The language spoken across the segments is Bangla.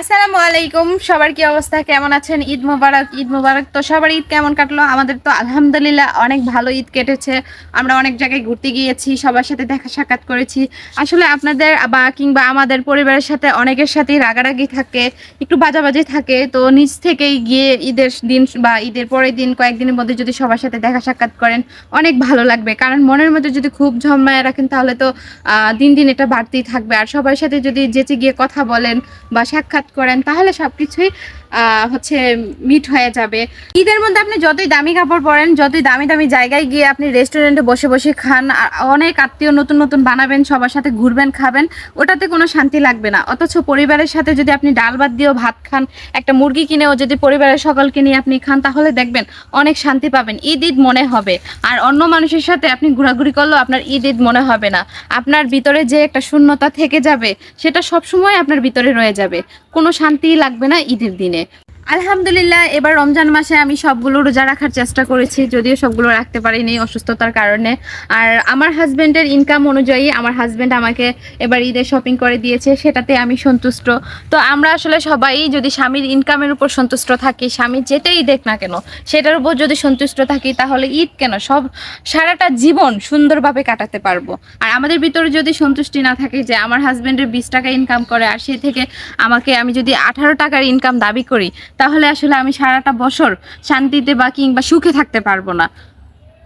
আসসালামু আলাইকুম, সবার কি অবস্থা? কেমন আছেন? ঈদ মোবারক ঈদ মোবারক। তো সবার ঈদ কেমন কাটলো? আমাদের তো আলহামদুলিল্লাহ অনেক ভালো ঈদ কেটেছে। আমরা অনেক জায়গায় ঘুরতে গিয়েছি, সবার সাথে দেখা সাক্ষাৎ করেছি। আসলে আপনাদের বা কিংবা আমাদের পরিবারের সাথে অনেকের সাথেই রাগারাগি থাকে, একটু বাজাবাজি থাকে। তো নিজ থেকেই গিয়ে ঈদের দিন বা ঈদের পরের দিন, কয়েকদিনের মধ্যে যদি সবার সাথে দেখা সাক্ষাৎ করেন, অনেক ভালো লাগবে। কারণ মনের মধ্যে যদি খুব জন্মায় রাখেন, তাহলে তো দিন দিন এটা বাড়তেই থাকবে। আর সবার সাথে যদি যেচে গিয়ে কথা বলেন বা সাক্ষাৎ করেন তাহলে সবকিছুই আহ, হচ্ছে মিট হয়ে যাবে। ঈদের মধ্যে আপনি যতই দামি কাপড় পরেন যতই দামি দামি জায়গায় গিয়ে আপনি রেস্টুরেন্টে বসে বসে খান অনেক আত্মীয় নতুন নতুন বানাবেন সবার সাথে ঘুরবেন খাবেন ওটাতে কোনো শান্তি লাগবে না। অথচ পরিবারের সাথে যদি আপনি ডাল ভাত দিয়েও ভাত খান একটা মুরগি কিনেও যদি পরিবারের সকলকে নিয়ে আপনি খান তাহলে দেখবেন অনেক শান্তি পাবেন। ঈদ ঈদ মনে হবে। আর অন্য মানুষের সাথে আপনি ঘোরাঘুরি করলেও আপনার ঈদ ঈদ মনে হবে না। আপনার ভিতরে যে একটা শূন্যতা থেকে যাবে সেটা সবসময় আপনার ভিতরে রয়ে যাবে। কোনো শান্তি লাগবে না ঈদের দিনে। আলহামদুলিল্লাহ, এবার রমজান মাসে আমি সবগুলো রোজা রাখার চেষ্টা করেছি, যদিও সবগুলো রাখতে পারিনি অসুস্থতার কারণে। আর আমার হাজব্যান্ডের ইনকাম অনুযায়ী আমার হাজব্যান্ড আমাকে এবার ঈদে শপিং করে দিয়েছে, সেটাতে আমি সন্তুষ্ট। তো আমরা আসলে সবাই যদি স্বামীর ইনকামের উপর সন্তুষ্ট থাকি, স্বামী যেটাই দেখ না কেন, সেটার উপর যদি সন্তুষ্ট থাকি, তাহলে ঈদ কেন? সব সারাটা জীবন সুন্দরভাবে কাটাতে পারব। আর আমাদের ভিতরে যদি সন্তুষ্টি না থাকে যে আমার হাজব্যান্ডের বিশ টাকা ইনকাম করে, আর সে থেকে আমাকে আমি যদি আঠারো টাকার ইনকাম দাবি করি তাহলে আসলে আমি সারাটা বছর শান্তিতে বা কিংবা সুখে থাকতে পারব না।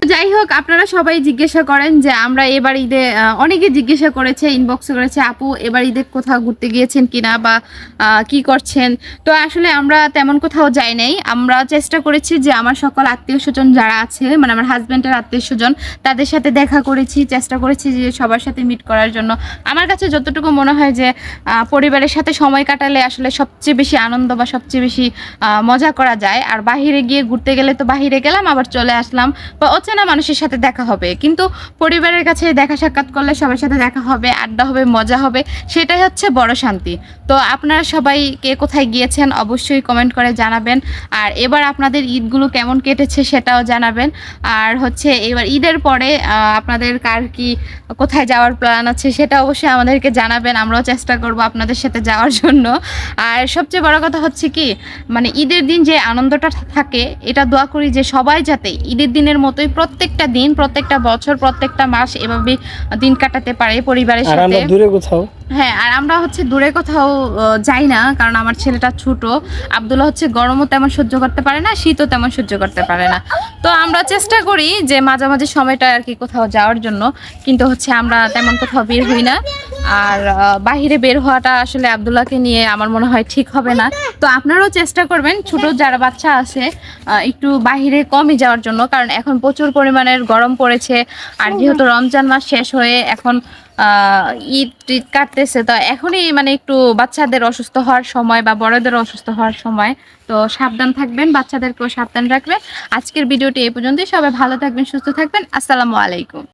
যাই হোক আপনারা সবাই জিজ্ঞাসা করেন যে আমরা এবার ঈদে অনেকে জিজ্ঞাসা করেছে ইনবক্সে করেছে, আপু, এবার ঈদে কোথাও ঘুরতে গিয়েছেন কিনা বা কি করছেন? তো আসলে আমরা তেমন কোথাও যাই নাই। আমরা চেষ্টা করেছি যে আমার সকল আত্মীয় স্বজন যারা আছে মানে আমার হাজব্যান্ডের আত্মীয় স্বজন, তাদের সাথে দেখা করেছি, চেষ্টা করেছি যে সবার সাথে মিট করার জন্য। আমার কাছে যতটুকু মনে হয় যে পরিবারের সাথে সময় কাটালে আসলে সবচেয়ে বেশি আনন্দ বা সবচেয়ে বেশি মজা করা যায়। আর বাহিরে গিয়ে ঘুরতে গেলে তো বাহিরে গেলাম, আবার চলে আসলাম। বা অচেনা মানুষের সাথে দেখা হবে। কিন্তু পরিবারের কাছে দেখা সাক্ষাৎ করলে সবার সাথে দেখা হবে, আড্ডা হবে, মজা হবে, সেটাই হচ্ছে বড় শান্তি। তো আপনারা সবাই কে কোথায় গিয়েছেন অবশ্যই কমেন্ট করে জানাবেন। আর এবার আপনাদের ঈদগুলো কেমন কেটেছে সেটাও জানাবেন। আর হচ্ছে এবার ঈদের পরে আপনাদের কার কি কোথায় যাওয়ার প্ল্যান আছে সেটা অবশ্যই আমাদেরকে জানাবেন। আমরাও চেষ্টা করব আপনাদের সাথে যাওয়ার জন্য। আর সবচেয়ে বড় কথা হচ্ছে কি মানে ঈদের দিন যে আনন্দটা থাকে, এটা দোয়া করি যে সবাই যাতে ঈদের দিনের মতোই প্রত্যেকটা দিন প্রত্যেকটা বছর প্রত্যেকটা মাস এভাবে দিন কাটাতে পারে পরিবারের সাথে। দূরে কোথাও? হ্যাঁ আর আমরা হচ্ছে দূরে কোথাও যাই না কারণ আমার ছেলেটা ছোট। আবদুল্লাহ হচ্ছে গরমও তেমন সহ্য করতে পারে না শীতও তেমন সহ্য করতে পারে না। তো আমরা চেষ্টা করি যে মাঝামাঝি সময়টা আর কি কোথাও যাওয়ার জন্য কিন্তু হচ্ছে আমরা তেমন কোথাও বের হই না। আর বাহিরে বের হওয়াটা আসলে আবদুল্লাহকে নিয়ে আমার মনে হয় ঠিক হবে না। তো আপনারাও চেষ্টা করবেন, ছোট যারা বাচ্চা আছে একটু বাহিরে কমই যাওয়ার জন্য, কারণ এখন প্রচুর পরিমাণের গরম পড়েছে। আর যেহেতু রমজান মাস শেষ হয়ে এখন ঈদ টিদ কাটতেছে, তো এখনই মানে একটু বাচ্চাদের অসুস্থ হওয়ার সময় বা বড়দের অসুস্থ হওয়ার সময়, তো সাবধান থাকবেন, বাচ্চাদেরকেও সাবধান রাখবেন। আজকের ভিডিওটি এই পর্যন্তই, সবাই ভালো থাকবেন, সুস্থ থাকবেন, আসসালামু আলাইকুম।